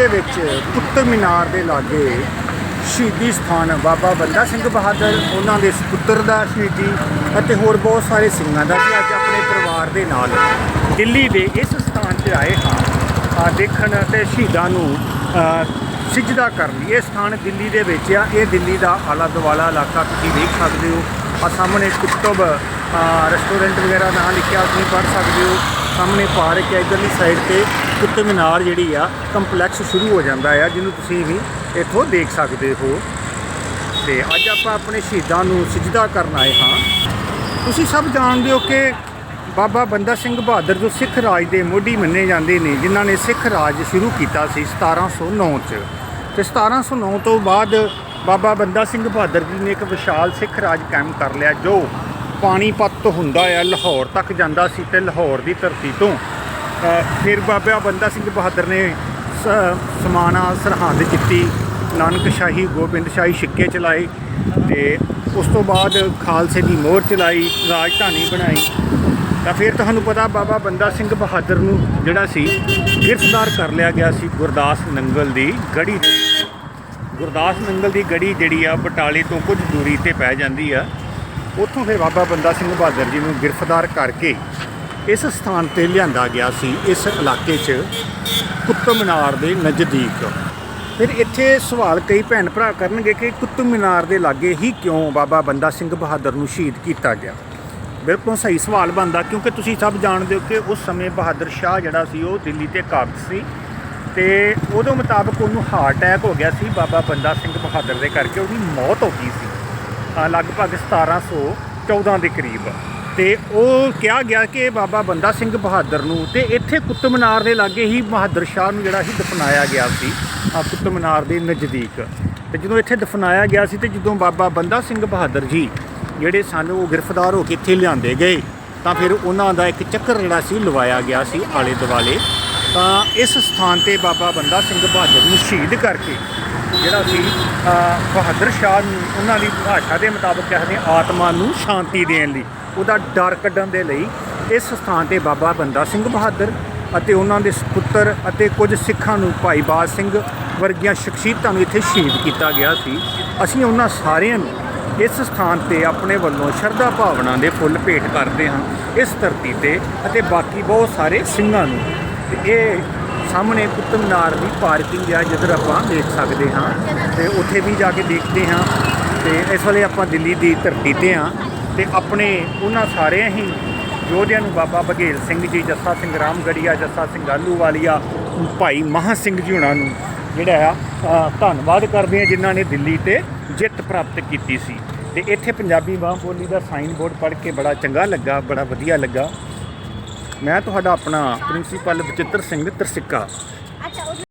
ਦੇ ਵਿੱਚ ਕੁਤਬ ਮੀਨਾਰ ਦੇ ਲਾਗੇ ਸ਼ਹੀਦੀ ਸਥਾਨ ਬਾਬਾ ਬੰਦਾ ਸਿੰਘ ਬਹਾਦਰ ਉਹਨਾਂ ਦੇ ਸੁਪੁੱਤਰ ਦਾ ਸ਼ਹੀਦੀ ਅਤੇ ਹੋਰ ਬਹੁਤ ਸਾਰੇ ਸਿੰਘਾਂ ਦਾ ਵੀ ਅੱਜ ਆਪਣੇ ਪਰਿਵਾਰ ਦੇ ਨਾਲ ਦਿੱਲੀ ਦੇ ਇਸ ਸਥਾਨ ਤੇ ਆਏ ਹਾਂ। ਦੇਖਣ ਅਤੇ ਸ਼ਹੀਦਾਂ ਨੂੰ ਅ, ਸਿਜਦਾ ਕਰਨ ਲਈ। ਇਹ ਸਥਾਨ ਦਿੱਲੀ ਦੇ ਵਿੱਚ ਆ। ਇਹ ਦਿੱਲੀ ਦਾ ਆਲਾ ਦੁਆਲਾ ਇਲਾਕਾ ਤੁਸੀਂ ਦੇਖ ਸਕਦੇ ਹੋ। ਆ ਸਾਹਮਣੇ ਕੁਤਬ ਰੈਸਟੋਰੈਂਟ ਵਗੈਰਾ ਨਾਂ ਲਿਖਿਆ ਤੁਸੀਂ ਪੜ੍ਹ ਸਕਦੇ ਹੋ। ਸਾਹਮਣੇ ਪਾਰਕ ਹੈ, ਇਧਰਲੀ ਸਾਈਡ ਤੇ ਕੁਤਬ ਮੀਨਾਰ ਜਿਹੜੀ ਆ ਕੰਪਲੈਕਸ ਸ਼ੁਰੂ ਹੋ ਜਾਂਦਾ ਆ, ਜਿਹਨੂੰ ਤੁਸੀਂ ਵੀ ਇੱਥੋਂ ਦੇਖ ਸਕਦੇ ਹੋ। ਤੇ ਅੱਜ ਆਪਾਂ ਆਪਣੇ ਸ਼ਹੀਦਾਂ ਨੂੰ ਸਿਜਦਾ ਕਰਨ ਆਏ ਹਾਂ। ਤੁਸੀਂ ਸਭ ਜਾਣਦੇ ਹੋ ਕਿ ਬਾਬਾ ਬੰਦਾ ਸਿੰਘ ਬਹਾਦਰ ਜੋ ਸਿੱਖ ਰਾਜ ਦੇ ਮੋਢੀ ਮੰਨੇ ਜਾਂਦੇ ਨੇ, ਜਿਨ੍ਹਾਂ ਨੇ ਸਿੱਖ ਰਾਜ ਸ਼ੁਰੂ ਕੀਤਾ ਸੀ 1709 ਚ। ਤੇ 1709 ਤੋਂ ਬਾਅਦ ਬਾਬਾ ਬੰਦਾ ਸਿੰਘ ਬਹਾਦਰ ਜੀ ਨੇ ਇੱਕ ਵਿਸ਼ਾਲ ਸਿੱਖ ਰਾਜ ਕਾਇਮ ਕਰ ਲਿਆ, ਜੋ ਪਾਣੀਪਤ ਤੋਂ ਹੁੰਦਾ ਆ, ਲਾਹੌਰ ਤੱਕ ਜਾਂਦਾ ਸੀ ਤੇ ਲਾਹੌਰ ਦੀ ਧਰਤੀ ਤੋਂ। ਫਿਰ ਬਾਬਾ ਬੰਦਾ ਸਿੰਘ ਬਹਾਦਰ ਨੇ ਸ- ਸਮਾਣਾ ਸਰਹੰਦ ਕੀਤੀ। ਨਾਨਕ ਸ਼ਾਹੀ ਗੋਬਿੰਦ ਸ਼ਾਹੀ ਸਿੱਕੇ ਚਲਾਏ ਤੇ ਉਸ ਤੋਂ ਬਾਅਦ ਖਾਲਸੇ ਦੀ ਮੋਹਰ ਚਲਾਈ, ਰਾਜਧਾਨੀ ਬਣਾਈ। ਤਾਂ ਫਿਰ ਤੁਹਾਨੂੰ ਪਤਾ ਬਾਬਾ ਬੰਦਾ ਸਿੰਘ ਬਹਾਦਰ ਨੂੰ ਜਿਹੜਾ ਸੀ, ਗ੍ਰਿਫਤਾਰ ਕਰ ਲਿਆ ਗਿਆ ਸੀ ਗੁਰਦਾਸ ਨੰਗਲ ਦੀ ਗੜੀ ਗੁਰਦਾਸ ਨੰਗਲ ਦੀ ਗੜੀ ਜਿਹੜੀ ਆ, ਬਟਾਲੇ ਤੋਂ ਕੁਝ ਦੂਰੀ ਤੇ ਪੈ ਜਾਂਦੀ ਆ। ਉੱਥੋਂ ਫਿਰ ਬਾਬਾ ਬੰਦਾ ਸਿੰਘ ਬਹਾਦਰ ਜੀ ਨੂੰ ਗ੍ਰਿਫਤਾਰ ਕਰਕੇ ਇਸ ਸਥਾਨ ਤੇ ਲਿਆਂਦਾ ਗਿਆ ਸੀ, ਇਸ ਇਲਾਕੇ 'ਚ ਕੁਤਬ ਮੀਨਾਰ ਦੇ ਨਜ਼ਦੀਕ। ਫਿਰ ਇੱਥੇ ਸਵਾਲ ਕਈ ਭੈਣ ਭਰਾ ਕਰਨਗੇ ਕਿ ਕੁਤਬ ਮੀਨਾਰ ਦੇ ਲਾਗੇ ਹੀ ਕਿਉਂ ਬਾਬਾ ਬੰਦਾ ਸਿੰਘ ਬਹਾਦਰ ਨੂੰ ਸ਼ਹੀਦ ਕੀਤਾ ਗਿਆ? ਬਿਲਕੁਲ ਸਹੀ ਸਵਾਲ ਬਣਦਾ, ਕਿਉਂਕਿ ਤੁਸੀਂ ਸਭ ਜਾਣਦੇ ਹੋ ਕਿ ਉਸ ਸਮੇਂ ਬਹਾਦਰ ਸ਼ਾਹ ਜਿਹੜਾ ਸੀ, ਉਹ ਦਿੱਲੀ ਤੇ ਕਾਬਜ਼ ਸੀ ਤੇ ਉਹਦੇ ਮੁਤਾਬਕ ਉਹਨੂੰ ਹਾਰਟ ਅਟੈਕ ਹੋ ਗਿਆ ਸੀ, ਬਾਬਾ ਬੰਦਾ ਸਿੰਘ ਬਹਾਦਰ ਦੇ ਕਰਕੇ ਉਹਦੀ ਮੌਤ ਹੋ ਗਈ ਸੀ। ਲਗਭਗ 1714 ਦੇ ਕਰੀਬ। ਤੇ ਉਹ ਕਿਹਾ ਗਿਆ ਕਿ ਬਾਬਾ ਬੰਦਾ ਸਿੰਘ ਬਹਾਦਰ ਨੂੰ ਤੇ ਇੱਥੇ ਕੁਤਬ ਮੀਨਾਰ ਦੇ ਲਾਗੇ ਹੀ ਬਹਾਦਰ ਸ਼ਾਹ ਨੂੰ ਜਿਹੜਾ ਸੀ ਦਫਨਾਇਆ ਗਿਆ ਸੀ ਕੁਤਬ ਮੀਨਾਰ ਦੇ ਨਜ਼ਦੀਕ। ਤੇ ਜਦੋਂ ਇੱਥੇ ਦਫਨਾਇਆ ਗਿਆ ਸੀ ਤੇ ਜਦੋਂ ਬਾਬਾ ਬੰਦਾ ਸਿੰਘ ਬਹਾਦਰ ਜੀ ਜਿਹੜੇ ਸਨ, ਉਹ ਗ੍ਰਿਫਤਾਰ ਹੋ ਕੇ ਇੱਥੇ ਲਿਆਂਦੇ ਗਏ, ਤਾਂ ਫਿਰ ਉਹਨਾਂ ਦਾ ਇੱਕ ਚੱਕਰ ਜਿਹੜਾ ਸੀ, ਲਵਾਇਆ ਗਿਆ ਸੀ ਆਲੇ ਦੁਆਲੇ। ਤਾਂ ਇਸ ਸਥਾਨ ਤੇ ਬਾਬਾ ਬੰਦਾ ਸਿੰਘ ਬਹਾਦਰ ਨੂੰ ਸ਼ਹੀਦ ਕਰਕੇ ਜਿਹੜਾ ਸੀ ਬਹਾਦਰ ਸ਼ਾਹ ਨੂੰ, ਉਹਨਾਂ ਦੀ ਭਾਸ਼ਾ ਦੇ ਮੁਤਾਬਕ ਕਹਿੰਦੇ ਆਤਮਾ ਨੂੰ ਸ਼ਾਂਤੀ ਦੇਣ ਲਈ। ਉਹਦਾ ਡਰ ਕੱਢਣ ਦੇ ਲਈ ਇਸ ਸਥਾਨ ਤੇ ਬਾਬਾ ਬੰਦਾ ਸਿੰਘ ਬਹਾਦਰ ਅਤੇ ਉਹਨਾਂ ਦੇ ਸੁਪੁੱਤਰ ਅਤੇ ਕੁਝ ਸਿੱਖਾਂ ਨੂੰ ਭਾਈ ਬਾਜ ਸਿੰਘ ਵਰਗੀਆਂ ਸ਼ਖਸੀਅਤਾਂ ਨੂੰ ਇੱਥੇ ਸ਼ਹੀਦ ਕੀਤਾ ਗਿਆ ਸੀ। ਅਸੀਂ ਉਹਨਾਂ ਸਾਰਿਆਂ ਨੂੰ ਇਸ ਸਥਾਨ ਤੇ ਆਪਣੇ ਵੱਲੋਂ ਸ਼ਰਧਾ ਭਾਵਨਾ ਦੇ ਫੁੱਲ ਭੇਟ ਕਰਦੇ ਹਾਂ ਇਸ ਧਰਤੀ ਤੇ ਅਤੇ ਬਾਕੀ ਬਹੁਤ ਸਾਰੇ ਸਿੰਘਾਂ ਨੂੰ। ਇਹ ਸਾਹਮਣੇ ਕੁਤਬ ਦੀ ਪਾਰਕਿੰਗ ਆ, ਜਿੱਧਰ ਆਪਾਂ ਦੇਖ ਸਕਦੇ ਹਾਂ। ਤੇ ਉੱਥੇ ਵੀ ਜਾ ਕੇ ਦੇਖਦੇ ਹਾਂ। ਤੇ ਇਸ ਵੇਲੇ ਆਪਾਂ ਦਿੱਲੀ ਦੀ ਧਰਤੀ ਤੇ ਹਾਂ। ਤੇ ਆਪਣੇ ਉਹਨਾਂ ਸਾਰਿਆਂ ਹੀ ਯੋਧਿਆਂ ਨੂੰ ਬਾਬਾ ਬਘੇਲ ਸਿੰਘ ਜੀ, ਜੱਸਾ ਸਿੰਘ ਰਾਮਗੜੀਆ, ਜੱਸਾ ਸਿੰਘ ਆਲੂ ਵਾਲੀਆ ਭਾਈ ਮਹਾ ਸਿੰਘ ਜੀ ਉਹਨਾਂ ਨੂੰ ਜਿਹੜਾ ਆ ਧੰਨਵਾਦ ਕਰਦੇ ਹਾਂ, ਜਿਨ੍ਹਾਂ ਨੇ ਦਿੱਲੀ ਤੇ ਜਿੱਤ ਪ੍ਰਾਪਤ ਕੀਤੀ ਸੀ। ਤੇ ਇੱਥੇ ਪੰਜਾਬੀ ਮਾਂ ਬੋਲੀ ਦਾ ਸਾਈਨ ਬੋਰਡ ਪੜ੍ਹ ਕੇ ਬੜਾ ਚੰਗਾ ਲੱਗਾ, ਬੜਾ ਵਧੀਆ ਲੱਗਾ। ਮੈਂ ਤੁਹਾਡਾ ਆਪਣਾ ਪ੍ਰਿੰਸੀਪਲ ਬਚਿੱਤਰ ਸਿੰਘ ਤਰਸਿੱਕਾ।